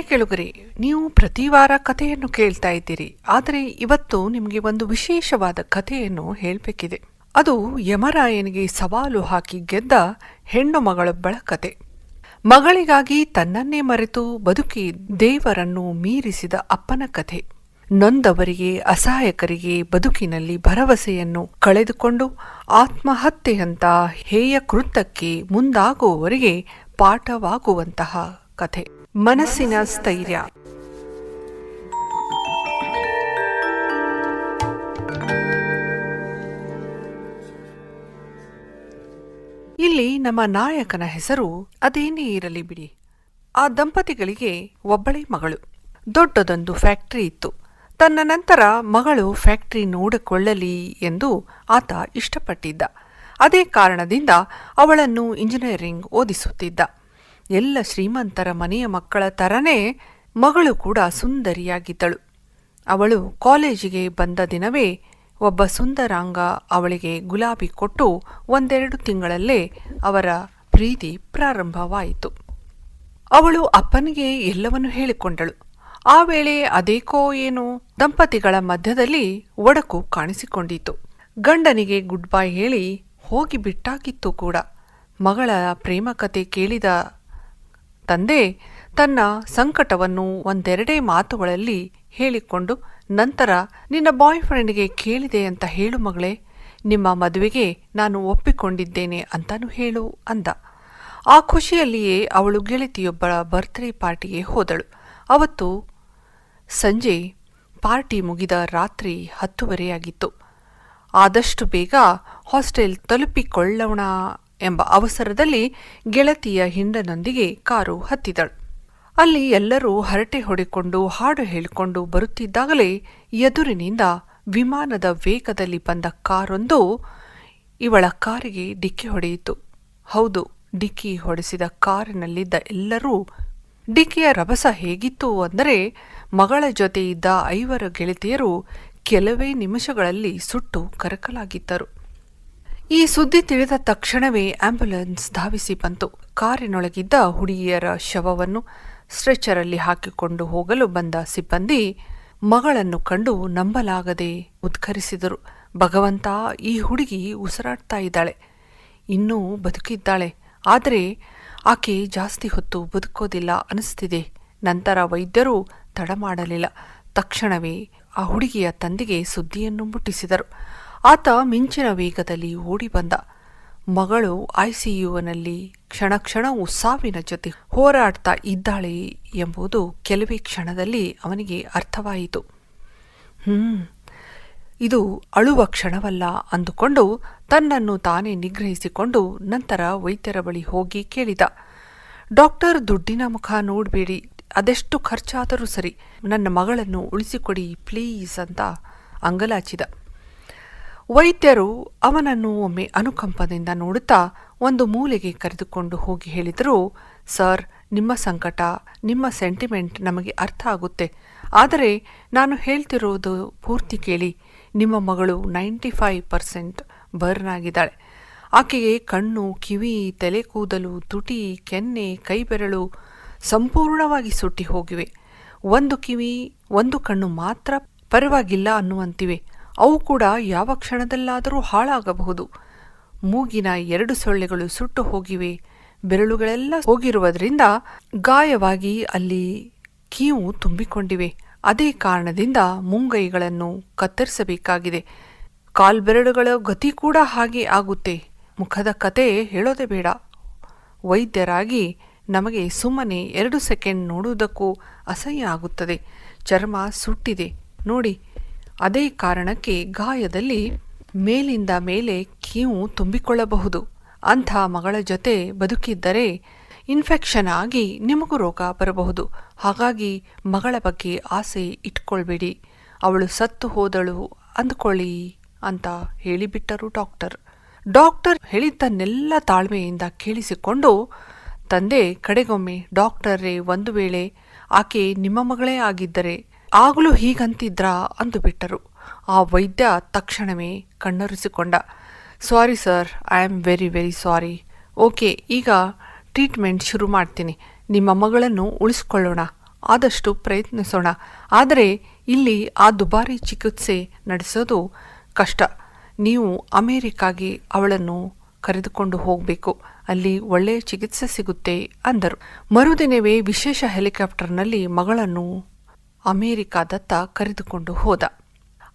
ಪ್ರಿಯ ಕೆಳುಗರೆ, ನೀವು ಪ್ರತಿ ವಾರ ಕಥೆಯನ್ನು ಕೇಳ್ತಾ ಇದ್ದೀರಿ. ಆದರೆ ಇವತ್ತು ನಿಮಗೆ ಒಂದು ವಿಶೇಷವಾದ ಕಥೆಯನ್ನು ಹೇಳಬೇಕಿದೆ. ಅದು ಯಮರಾಯನಿಗೆ ಸವಾಲು ಹಾಕಿ ಗೆದ್ದ ಹೆಣ್ಣು ಮಗಳೊಬ್ಬಳ ಕತೆ ಮಗಳಿಗಾಗಿ ತನ್ನನ್ನೇ ಮರೆತು ಬದುಕಿ ದೇವರನ್ನು ಮೀರಿಸಿದ ಅಪ್ಪನ ಕಥೆ. ನೊಂದವರಿಗೆ, ಅಸಹಾಯಕರಿಗೆ ಬದುಕಿನಲ್ಲಿ ಭರವಸೆಯನ್ನು ಕಳೆದುಕೊಂಡು ಆತ್ಮಹತ್ಯೆಯಂತ ಹೇಯ ಕೃತ್ಯಕ್ಕೆ ಮುಂದಾಗುವವರಿಗೆ ಪಾಠವಾಗುವಂತಹ ಕಥೆ. ಮನಸ್ಸಿನ ಸ್ಥೈರ್ಯ. ಇಲ್ಲಿ ನಮ್ಮ ನಾಯಕನ ಹೆಸರು ಅದೇನೇ ಇರಲಿ ಬಿಡಿ. ಆ ದಂಪತಿಗಳಿಗೆ ಒಬ್ಬಳೇ ಮಗಳು. ದೊಡ್ಡದೊಂದು ಫ್ಯಾಕ್ಟರಿ ಇತ್ತು. ತನ್ನ ನಂತರ ಮಗಳು ಫ್ಯಾಕ್ಟರಿ ನೋಡಿಕೊಳ್ಳಲಿ ಎಂದು ಆತ ಇಷ್ಟಪಟ್ಟಿದ್ದ. ಅದೇ ಕಾರಣದಿಂದ ಅವಳನ್ನು ಇಂಜಿನಿಯರಿಂಗ್ ಓದಿಸುತ್ತಿದ್ದ. ಎಲ್ಲ ಶ್ರೀಮಂತರ ಮನೆಯ ಮಕ್ಕಳ ತರನೇ ಮಗಳು ಕೂಡ ಸುಂದರಿಯಾಗಿದ್ದಳು. ಅವಳು ಕಾಲೇಜಿಗೆ ಬಂದ ದಿನವೇ ಒಬ್ಬ ಸುಂದರಾಂಗ ಅವಳಿಗೆ ಗುಲಾಬಿ ಕೊಟ್ಟು ಒಂದೆರಡು ತಿಂಗಳಲ್ಲೇ ಅವರ ಪ್ರೀತಿ ಪ್ರಾರಂಭವಾಯಿತು. ಅವಳು ಅಪ್ಪನಿಗೆ ಎಲ್ಲವನ್ನೂ ಹೇಳಿಕೊಂಡಳು. ಆ ವೇಳೆ ಅದೇಕೋ ಏನೋ ದಂಪತಿಗಳ ಮಧ್ಯದಲ್ಲಿ ಒಡಕು ಕಾಣಿಸಿಕೊಂಡಿತು ಗಂಡನಿಗೆ ಗುಡ್ ಬೈ ಹೇಳಿ ಹೋಗಿ ಬಿಟ್ಟಾಗಿತ್ತು ಕೂಡ. ಮಗಳ ಪ್ರೇಮಕತೆ ಕೇಳಿದ ತಂದೆ ತನ್ನ ಸಂಕಟವನ್ನು ಒಂದೆರಡೇ ಮಾತುಗಳಲ್ಲಿ ಹೇಳಿಕೊಂಡು, ನಂತರ ನಿನ್ನ ಬಾಯ್ ಫ್ರೆಂಡ್ಗೆ ಕೇಳಿದೆ ಅಂತ ಹೇಳು ಮಗಳೇ, ನಿಮ್ಮ ಮದುವೆಗೆ ನಾನು ಒಪ್ಪಿಕೊಂಡಿದ್ದೇನೆ ಅಂತಾನು ಹೇಳು, ಅಂದ. ಆ ಖುಷಿಯಲ್ಲಿಯೇ ಅವಳು ಗೆಳತಿಯೊಬ್ಬಳ ಬರ್ತ್ಡೇ ಪಾರ್ಟಿಗೆ ಹೋದಳು. ಅವತ್ತು ಸಂಜೆ ಪಾರ್ಟಿ ಮುಗಿದ ರಾತ್ರಿ ಹತ್ತುವರೆಯಾಗಿತ್ತು. ಆದಷ್ಟು ಬೇಗ ಹಾಸ್ಟೆಲ್ ತಲುಪಿಕೊಳ್ಳೋಣ ಎಂಬ ಅವಸರದಲ್ಲಿ ಗೆಳತಿಯ ಹಿಂಡನೊಂದಿಗೆ ಕಾರು ಹತ್ತಿದಳು. ಅಲ್ಲಿ ಎಲ್ಲರೂ ಹರಟೆ ಹೊಡೆಕೊಂಡು ಹಾಡು ಹೇಳಿಕೊಂಡು ಬರುತ್ತಿದ್ದಾಗಲೇ ಎದುರಿನಿಂದ ವಿಮಾನದ ವೇಗದಲ್ಲಿ ಬಂದ ಕಾರೊಂದು ಇವಳ ಕಾರಿಗೆ ಡಿಕ್ಕಿ ಹೊಡೆಯಿತು. ಹೌದು, ಡಿಕ್ಕಿ ಹೊಡೆಸಿದ ಕಾರಿನಲ್ಲಿದ್ದ ಎಲ್ಲರೂ, ಡಿಕ್ಕಿಯ ರಭಸ ಹೇಗಿತ್ತು ಅಂದರೆ ಮಗಳ ಜೊತೆ ಇದ್ದ ಐವರು ಗೆಳತಿಯರು ಕೆಲವೇ ನಿಮಿಷಗಳಲ್ಲಿ ಸುಟ್ಟು ಕರಕಲಾಗಿದ್ದರು. ಈ ಸುದ್ದಿ ತಿಳಿದ ತಕ್ಷಣವೇ ಆಂಬ್ಯುಲೆನ್ಸ್ ಧಾವಿಸಿ ಬಂತು. ಕಾರಿನೊಳಗಿದ್ದ ಹುಡುಗಿಯರ ಶವವನ್ನು ಸ್ಟ್ರೆಚರಲ್ಲಿ ಹಾಕಿಕೊಂಡು ಹೋಗಲು ಬಂದ ಸಿಬ್ಬಂದಿ ಮಗಳನ್ನು ಕಂಡು ನಂಬಲಾಗದೆ ಉದ್ಘರಿಸಿದರು ಭಗವಂತ ಈ ಹುಡುಗಿ ಉಸಿರಾಡ್ತಾ ಇದ್ದಾಳೆ. ಇನ್ನೂ ಬದುಕಿದ್ದಾಳೆ. ಆದರೆ ಆಕೆ ಜಾಸ್ತಿ ಹೊತ್ತು ಬದುಕೋದಿಲ್ಲ ಅನಿಸ್ತಿದೆ. ನಂತರ ವೈದ್ಯರು ತಡ ಮಾಡಲಿಲ್ಲ. ತಕ್ಷಣವೇ ಆ ಹುಡುಗಿಯ ತಂದೆಗೆ ಸುದ್ದಿಯನ್ನು ಮುಟ್ಟಿಸಿದರು. ಆತ ಮಿಂಚಿನ ವೇಗದಲ್ಲಿ ಓಡಿ ಬಂದ ಮಗಳು ಐಸಿಯುನಲ್ಲಿ ಕ್ಷಣ ಕ್ಷಣವೂ ಸಾವಿನ ಜೊತೆ ಹೋರಾಡ್ತಾ ಇದ್ದಾಳೆ ಎಂಬುದು ಕೆಲವೇ ಕ್ಷಣದಲ್ಲಿ ಅವನಿಗೆ ಅರ್ಥವಾಯಿತು. ಹ್ಮ್, ಇದು ಅಳುವ ಕ್ಷಣವಲ್ಲ ಅಂದುಕೊಂಡು ತನ್ನನ್ನು ತಾನೇ ನಿಗ್ರಹಿಸಿಕೊಂಡು ನಂತರ ವೈದ್ಯರ ಬಳಿ ಹೋಗಿ ಕೇಳಿದ. ಡಾಕ್ಟರ್, ದುಡ್ಡಿನ ಮುಖ ನೋಡಬೇಡಿ, ಅದೆಷ್ಟು ಖರ್ಚಾದರೂ ಸರಿ, ನನ್ನ ಮಗಳನ್ನು ಉಳಿಸಿಕೊಡಿ ಪ್ಲೀಸ್ ಅಂತ ಅಂಗಲಾಚಿದ. ವೈದ್ಯರು ಅವನನ್ನು ಒಮ್ಮೆ ಅನುಕಂಪದಿಂದ ನೋಡುತ್ತಾ ಒಂದು ಮೂಲೆಗೆ ಕರೆದುಕೊಂಡು ಹೋಗಿ ಹೇಳಿದರು, ಸರ್, ನಿಮ್ಮ ಸಂಕಟ, ನಿಮ್ಮ ಸೆಂಟಿಮೆಂಟ್ ನಮಗೆ ಅರ್ಥ ಆಗುತ್ತೆ. ಆದರೆ ನಾನು ಹೇಳ್ತಿರೋದು ಪೂರ್ತಿ ಕೇಳಿ. ನಿಮ್ಮ ಮಗಳು ನೈಂಟಿ ಫೈವ್ ಪರ್ಸೆಂಟ್ ಬರ್ನ್ ಆಗಿದ್ದಾಳೆ ಆಕೆಗೆ ಕಣ್ಣು, ಕಿವಿ, ತಲೆ ಕೂದಲು, ತುಟಿ, ಕೆನ್ನೆ, ಕೈಬೆರಳು ಸಂಪೂರ್ಣವಾಗಿ ಸುಟ್ಟಿ ಹೋಗಿವೆ ಒಂದು ಕಿವಿ, ಒಂದು ಕಣ್ಣು ಮಾತ್ರ ಪರವಾಗಿಲ್ಲ ಅನ್ನುವಂತಿವೆ. ಅವು ಕೂಡ ಯಾವ ಕ್ಷಣದಲ್ಲಾದರೂ ಹಾಳಾಗಬಹುದು. ಮೂಗಿನ ಎರಡು ಸೊಳ್ಳೆಗಳು ಸುಟ್ಟು ಹೋಗಿವೆ. ಬೆರಳುಗಳೆಲ್ಲ ಹೋಗಿರುವುದರಿಂದ ಗಾಯವಾಗಿ ಅಲ್ಲಿ ಕೀವು ತುಂಬಿಕೊಂಡಿವೆ. ಅದೇ ಕಾರಣದಿಂದ ಮುಂಗೈಗಳನ್ನು ಕತ್ತರಿಸಬೇಕಾಗಿದೆ. ಕಾಲ್ಬೆರಳುಗಳ ಗತಿ ಕೂಡ ಹಾಗೆ ಆಗುತ್ತೆ. ಮುಖದ ಕತೆ ಹೇಳೋದೇ ಬೇಡ. ವೈದ್ಯರಾಗಿ ನಮಗೆ ಸುಮ್ಮನೆ ಎರಡು ಸೆಕೆಂಡ್ ನೋಡುವುದಕ್ಕೂ ಅಸಹ್ಯ ಆಗುತ್ತದೆ. ಚರ್ಮ ಸುಟ್ಟಿದೆ. ನೋಡಿ ಅದೇ ಕಾರಣಕ್ಕೆ ಗಾಯದಲ್ಲಿ ಮೇಲಿಂದ ಮೇಲೆ ಕೀವು ತುಂಬಿಕೊಳ್ಳಬಹುದು. ಅಂಥ ಮಗಳ ಜೊತೆ ಬದುಕಿದ್ದರೆ ಇನ್ಫೆಕ್ಷನ್ ಆಗಿ ನಿಮಗೂ ರೋಗ ಬರಬಹುದು. ಹಾಗಾಗಿ ಮಗಳ ಬಗ್ಗೆ ಆಸೆ ಇಟ್ಕೊಳ್ಬೇಡಿ. ಅವಳು ಸತ್ತು ಹೋದಳು ಅಂದ್ಕೊಳ್ಳಿ ಅಂತ ಹೇಳಿಬಿಟ್ಟರು ಡಾಕ್ಟರ್. ಡಾಕ್ಟರ್ ಹೇಳಿದ್ದನ್ನೆಲ್ಲ ತಾಳ್ಮೆಯಿಂದ ಕೇಳಿಸಿಕೊಂಡು ತಂದೆ ಕಡೆಗೊಮ್ಮೆ ಡಾಕ್ಟರೇ ಒಂದು ವೇಳೆ ಆಕೆ ನಿಮ್ಮ ಮಗಳೇ ಆಗಿದ್ದರೆ ಆಗಲೂ ಹೀಗಂತಿದ್ರಾ ಅಂದು ಬಿಟ್ಟರು. ಆ ವೈದ್ಯ ತಕ್ಷಣವೇ ಕಣ್ಣರಿಸಿಕೊಂಡ. Sorry sir, I am very very sorry. Okay, ಈಗ ಟ್ರೀಟ್ಮೆಂಟ್ ಶುರು ಮಾಡ್ತೀನಿ. ನಿಮ್ಮ ಮಗಳನ್ನು ಉಳಿಸ್ಕೊಳ್ಳೋಣ. ಆದಷ್ಟು ಪ್ರಯತ್ನಿಸೋಣ. ಆದರೆ ಇಲ್ಲಿ ಆ ದುಬಾರಿ ಚಿಕಿತ್ಸೆ ನಡೆಸೋದು ಕಷ್ಟ. ನೀವು ಅಮೇರಿಕಾಗೆ ಅವಳನ್ನು ಕರೆದುಕೊಂಡು ಹೋಗಬೇಕು. ಅಲ್ಲಿ ಒಳ್ಳೆಯ ಚಿಕಿತ್ಸೆ ಸಿಗುತ್ತೆ ಅಂದರು. ಮರುದಿನವೇ ವಿಶೇಷ ಹೆಲಿಕಾಪ್ಟರ್ನಲ್ಲಿ ಮಗಳನ್ನು ಅಮೇರಿಕಾದತ್ತ ಕರೆದುಕೊಂಡು ಹೋದ.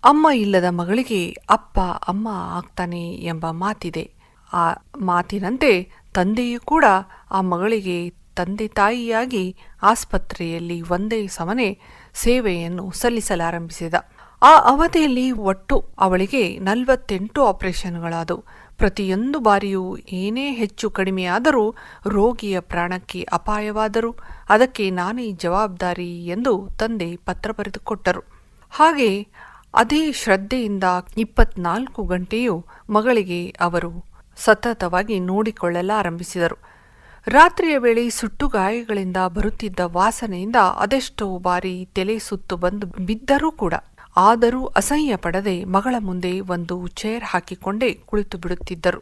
ಅಮ್ಮ ಇಲ್ಲದ ಮಗಳಿಗೆ ಅಪ್ಪ, ಅಮ್ಮ ಆಗ್ತಾನೆ ಎಂಬ ಮಾತಿದೆ. ಆ ಮಾತಿನಂತೆ ತಂದೆಯೂ ಕೂಡ ಆ ಮಗಳಿಗೆ ತಂದೆ ತಾಯಿಯಾಗಿ ಆಸ್ಪತ್ರೆಯಲ್ಲಿ ಒಂದೇ ಸಮನೆ ಸೇವೆಯನ್ನು ಸಲ್ಲಿಸಲಾರಂಭಿಸಿದ. ಆ ಅವಧಿಯಲ್ಲಿ ಒಟ್ಟು ಅವಳಿಗೆ ನಲವತ್ತೆಂಟು ಆಪರೇಷನ್ಗಳಾದವು. ಪ್ರತಿಯೊಂದು ಬಾರಿಯೂ ಏನೇ ಹೆಚ್ಚು ಕಡಿಮೆಯಾದರೂ ರೋಗಿಯ ಪ್ರಾಣಕ್ಕೆ ಅಪಾಯವಾದರೂ ಅದಕ್ಕೆ ನಾನೇ ಜವಾಬ್ದಾರಿ ಎಂದು ತಂದೆ ಪತ್ರ ಬರೆದುಕೊಟ್ಟರು. ಹಾಗೆ ಅದೇ ಶ್ರದ್ಧೆಯಿಂದ ಇಪ್ಪತ್ನಾಲ್ಕು ಗಂಟೆಯೂ ಮಗಳಿಗೆ ಅವರು ಸತತವಾಗಿ ನೋಡಿಕೊಳ್ಳಲಾರಂಭಿಸಿದರು. ರಾತ್ರಿಯ ವೇಳೆ ಸುಟ್ಟು ಗಾಯಗಳಿಂದ ಬರುತ್ತಿದ್ದ ವಾಸನೆಯಿಂದ ಅದೆಷ್ಟೋ ಬಾರಿ ತಲೆ ಸುತ್ತು ಬಂದು ಬಿದ್ದರೂ ಕೂಡ ಆದರೂ ಅಸಹ್ಯ ಪಡದೆ ಮಗಳ ಮುಂದೆ ಒಂದು ಚೇರ್ ಹಾಕಿಕೊಂಡೇ ಕುಳಿತು ಬಿಡುತ್ತಿದ್ದರು.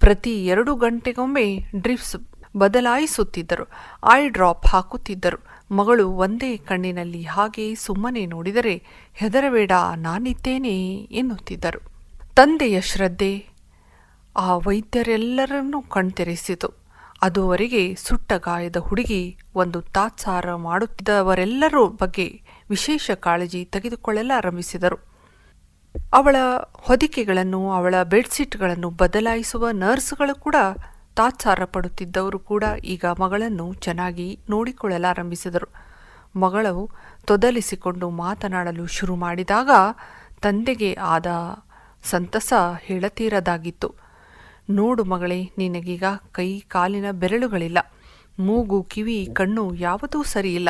ಪ್ರತಿ ಎರಡು ಗಂಟೆಗೊಮ್ಮೆ ಡ್ರಿಪ್ಸ್ ಬದಲಾಯಿಸುತ್ತಿದ್ದರು. ಐ ಡ್ರಾಪ್ ಹಾಕುತ್ತಿದ್ದರು. ಮಗಳು ಒಂದೇ ಕಣ್ಣಿನಲ್ಲಿ ಹಾಗೆ ಸುಮ್ಮನೆ ನೋಡಿದರೆ, ಹೆದರಬೇಡ, ನಾನಿದ್ದೇನೆ ಎನ್ನುತ್ತಿದ್ದರು. ತಂದೆಯ ಶ್ರದ್ಧೆ ಆ ವೈದ್ಯರೆಲ್ಲರನ್ನೂ ಕಣ್ತೆರೆಸಿತು. ಅದುವರೆಗೆ ಸುಟ್ಟ ಗಾಯದ ಹುಡುಗಿ ಒಂದು ತಾತ್ಸಾರ ಮಾಡುತ್ತಿದ್ದವರೆಲ್ಲರೂ ಬಗ್ಗೆ ವಿಶೇಷ ಕಾಳಜಿ ತೆಗೆದುಕೊಳ್ಳಲಾರಂಭಿಸಿದರು ಅವಳ ಹೊದಿಕೆಗಳನ್ನು, ಅವಳ ಬೆಡ್ಶೀಟ್ಗಳನ್ನು ಬದಲಾಯಿಸುವ ನರ್ಸ್ಗಳು ಕೂಡ ತಾತ್ಸಾರ ಪಡುತ್ತಿದ್ದವರು ಕೂಡ ಈಗ ಮಗಳನ್ನು ಚೆನ್ನಾಗಿ ನೋಡಿಕೊಳ್ಳಲಾರಂಭಿಸಿದರು ಮಗಳು ತೊದಲಿಸಿಕೊಂಡು ಮಾತನಾಡಲು ಶುರು ಮಾಡಿದಾಗ ತಂದೆಗೆ ಆದ ಸಂತಸ ಹೇಳತೀರದಾಗಿತ್ತು. ನೋಡು ಮಗಳೇ, ನಿನಗೀಗ ಕೈ ಕಾಲಿನ ಬೆರಳುಗಳಿಲ್ಲ. ಮೂಗು, ಕಿವಿ, ಕಣ್ಣು ಯಾವುದೂ ಸರಿಯಿಲ್ಲ.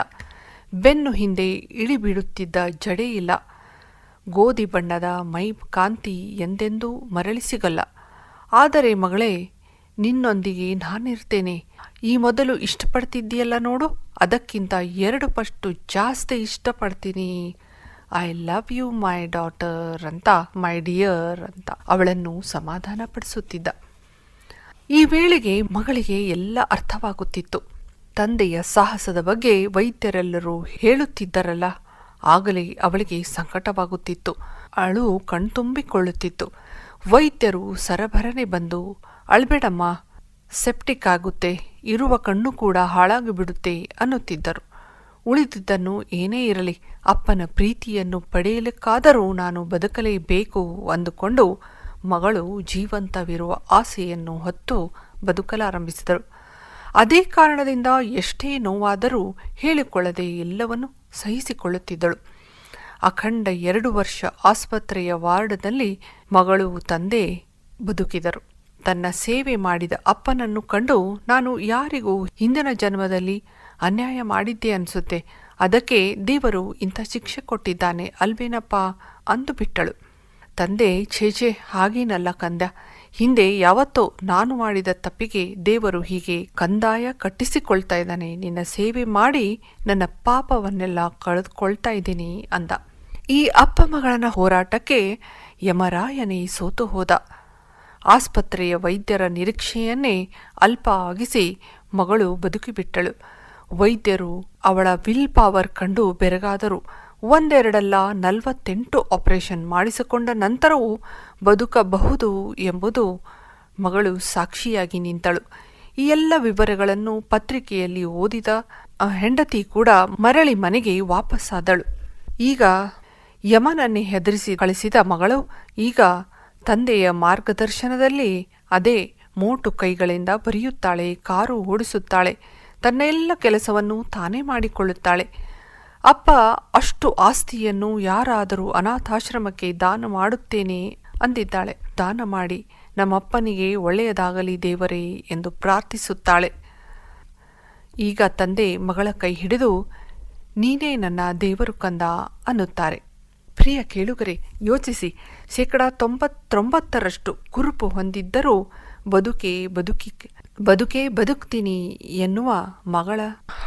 ಬೆನ್ನು ಹಿಂದೆ ಇಳಿಬೀಳುತ್ತಿದ್ದ ಜಡೆ ಇಲ್ಲ. ಗೋಧಿ ಬಣ್ಣದ ಮೈ ಕಾಂತಿ ಎಂದೆಂದೂ ಮರಳಿ ಸಿಗಲ್ಲ. ಆದರೆ ಮಗಳೇ, ನಿನ್ನೊಂದಿಗೆ ನಾನಿರ್ತೇನೆ. ಈ ಮೊದಲು ಇಷ್ಟಪಡ್ತಿದ್ದೀಯಲ್ಲ ನೋಡು. ಅದಕ್ಕಿಂತ ಎರಡು ಪಟ್ಟು ಜಾಸ್ತಿ ಇಷ್ಟಪಡ್ತೀನಿ. I love you my daughter ಅಂತ ಮೈ ಡಿಯರ್ ಅಂತ ಅವಳನ್ನು ಸಮಾಧಾನಪಡಿಸುತ್ತಿದ್ದ. ಈ ವೇಳೆಗೆ ಮಗಳಿಗೆ ಎಲ್ಲ ಅರ್ಥವಾಗುತ್ತಿತ್ತು. ತಂದೆಯ ಸಾಹಸದ ಬಗ್ಗೆ ವೈದ್ಯರೆಲ್ಲರೂ ಹೇಳುತ್ತಿದ್ದರಲ್ಲ, ಆಗಲೇ ಅವಳಿಗೆ ಸಂಕಟವಾಗುತ್ತಿತ್ತು. ಅಳು ಕಣ್ತುಂಬಿಕೊಳ್ಳುತ್ತಿತ್ತು. ವೈದ್ಯರು ಸರಬರನೆ ಬಂದು, ಅಳ್ಬೇಡಮ್ಮ, ಸೆಪ್ಟಿಕ್ ಆಗುತ್ತೆ, ಇರುವ ಕಣ್ಣು ಕೂಡ ಹಾಳಾಗಿ ಬಿಡುತ್ತೆ ಅನ್ನುತ್ತಿದ್ದರು. ಉಳಿದಿದ್ದನ್ನು ಏನೇ ಇರಲಿ, ಅಪ್ಪನ ಪ್ರೀತಿಯನ್ನು ಪಡೆಯಲಿಕ್ಕಾದರೂ ನಾನು ಬದುಕಲೇಬೇಕು ಅಂದುಕೊಂಡು ಮಗಳು ಜೀವಂತವಿರುವ ಆಸೆಯನ್ನು ಹೊತ್ತು ಬದುಕಲಾರಂಭಿಸಿದಳು ಅದೇ ಕಾರಣದಿಂದ ಎಷ್ಟೇ ನೋವಾದರೂ ಹೇಳಿಕೊಳ್ಳದೆ ಎಲ್ಲವನ್ನೂ ಸಹಿಸಿಕೊಳ್ಳುತ್ತಿದ್ದಳು. ಅಖಂಡ ಎರಡು ವರ್ಷ ಆಸ್ಪತ್ರೆಯ ವಾರ್ಡ್ನಲ್ಲಿ ಮಗಳು ತಂದೆ ಬದುಕಿದರು. ತನ್ನ ಸೇವೆ ಮಾಡಿದ ಅಪ್ಪನನ್ನು ಕಂಡು ನಾನು ಯಾರಿಗೂ ಹಿಂದಿನ ಜನ್ಮದಲ್ಲಿ ಅನ್ಯಾಯ ಮಾಡಿದ್ದೆ ಅನಿಸುತ್ತೆ. ಅದಕ್ಕೆ ದೇವರು ಇಂಥ ಶಿಕ್ಷೆ ಕೊಟ್ಟಿದ್ದಾನೆ ಅಲ್ವೇನಪ್ಪ ಅಂದು ಬಿಟ್ಟಳು ತಂದೆ ಛೇಛೆ ಹಾಗೇನಲ್ಲ ಕಂದ ಹಿಂದೆ ಯಾವತ್ತೋ ನಾನು ಮಾಡಿದ ತಪ್ಪಿಗೆ ದೇವರು ಹೀಗೆ ಕಂದಾಯ ಕಟ್ಟಿಸಿಕೊಳ್ತಾ ಇದ್ದಾನೆ. ನಿನ್ನ ಸೇವೆ ಮಾಡಿ ನನ್ನ ಪಾಪವನ್ನೆಲ್ಲ ಕಳೆದುಕೊಳ್ತಾ ಇದ್ದೀನಿ ಅಂದ. ಈ ಅಪ್ಪ ಮಗಳನ ಹೋರಾಟಕ್ಕೆ ಯಮರಾಯನೇ ಸೋತು ಹೋದ. ಆಸ್ಪತ್ರೆಯ ವೈದ್ಯರ ನಿರೀಕ್ಷೆಯನ್ನೇ ಅಲ್ಪ ಆಗಿಸಿ ಮಗಳು ಬದುಕಿಬಿಟ್ಟಳು. ವೈದ್ಯರು ಅವಳ ವಿಲ್ ಪವರ್ ಕಂಡು ಬೆರಗಾದರು. ಒಂದೆರಡಲ್ಲ ನಲವತ್ತೆಂಟು ಆಪರೇಷನ್ ಮಾಡಿಸಿಕೊಂಡ ನಂತರವೂ ಬದುಕಬಹುದು ಎಂಬುದು ಮಗಳು ಸಾಕ್ಷಿಯಾಗಿ ನಿಂತಳು. ಈ ಎಲ್ಲ ವಿವರಗಳನ್ನು ಪತ್ರಿಕೆಯಲ್ಲಿ ಓದಿದ ಹೆಂಡತಿ ಕೂಡ ಮರಳಿ ಮನೆಗೆ ವಾಪಸ್ಸಾದಳು. ಈಗ ಯಮನನ್ನೇ ಹೆದರಿಸಿ ಕಳಿಸಿದ ಮಗಳು ಈಗ ತಂದೆಯ ಮಾರ್ಗದರ್ಶನದಲ್ಲಿ ಅದೇ ಮೋಟು ಕೈಗಳಿಂದ ಬರೆಯುತ್ತಾಳೆ, ಕಾರು ಓಡಿಸುತ್ತಾಳೆ ತನ್ನ ಎಲ್ಲ ಕೆಲಸವನ್ನು ತಾನೇ ಮಾಡಿಕೊಳ್ಳುತ್ತಾಳೆ. ಅಪ್ಪ, ಅಷ್ಟು ಆಸ್ತಿಯನ್ನು ಯಾರಾದರೂ ಅನಾಥಾಶ್ರಮಕ್ಕೆ ದಾನ ಮಾಡುತ್ತೇನೆ ಅಂದಿದ್ದಾಳೆ. ದಾನ ಮಾಡಿ ನಮ್ಮಪ್ಪನಿಗೆ ಒಳ್ಳೆಯದಾಗಲಿ ದೇವರೇ ಎಂದು ಪ್ರಾರ್ಥಿಸುತ್ತಾಳೆ. ಈಗ ತಂದೆ ಮಗಳ ಕೈ ಹಿಡಿದು, ನೀನೇ ನನ್ನ ದೇವರು ಕಂದ ಅನ್ನುತ್ತಾರೆ. ಪ್ರಿಯ ಕೇಳುಗರೆ, ಯೋಚಿಸಿ. ಶೇಕಡ ತೊಂಬತ್ತೊಂಬತ್ತರಷ್ಟು ಕುರುಪು ಹೊಂದಿದ್ದರೂ ಬದುಕೆ ಬದುಕಿ, ಬದುಕೇ ಬದುಕ್ತೀನಿ ಎನ್ನುವ ಮಗಳ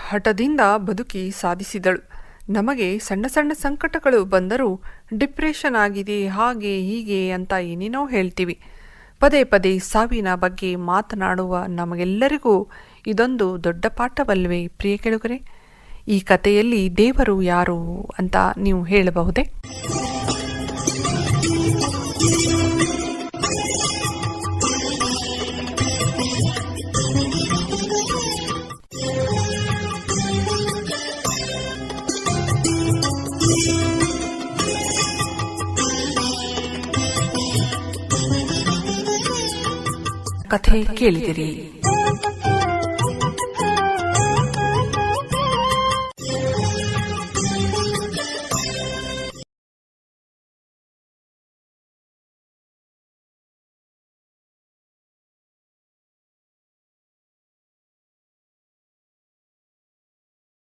ಹಠದಿಂದ ಬದುಕಿ ಸಾಧಿಸಿದಳು. ನಮಗೆ ಸಣ್ಣ ಸಣ್ಣ ಸಂಕಟಗಳು ಬಂದರೂ ಡಿಪ್ರೆಷನ್ ಆಗಿದೆ, ಹಾಗೆ ಹೀಗೆ ಅಂತ ಏನೇನೋ ಹೇಳ್ತೀವಿ. ಪದೇ ಪದೇ ಸಾವಿನ ಬಗ್ಗೆ ಮಾತನಾಡುವ ನಮಗೆಲ್ಲರಿಗೂ ಇದೊಂದು ದೊಡ್ಡ ಪಾಠವಲ್ವೇ ಪ್ರಿಯ ಕೆಳಗರೆ? ಈ ಕಥೆಯಲ್ಲಿ ದೇವರು ಯಾರು ಅಂತ ನೀವು ಹೇಳಬಹುದೇ? ಕಥೆ ಕೇಳಿದಿರಿ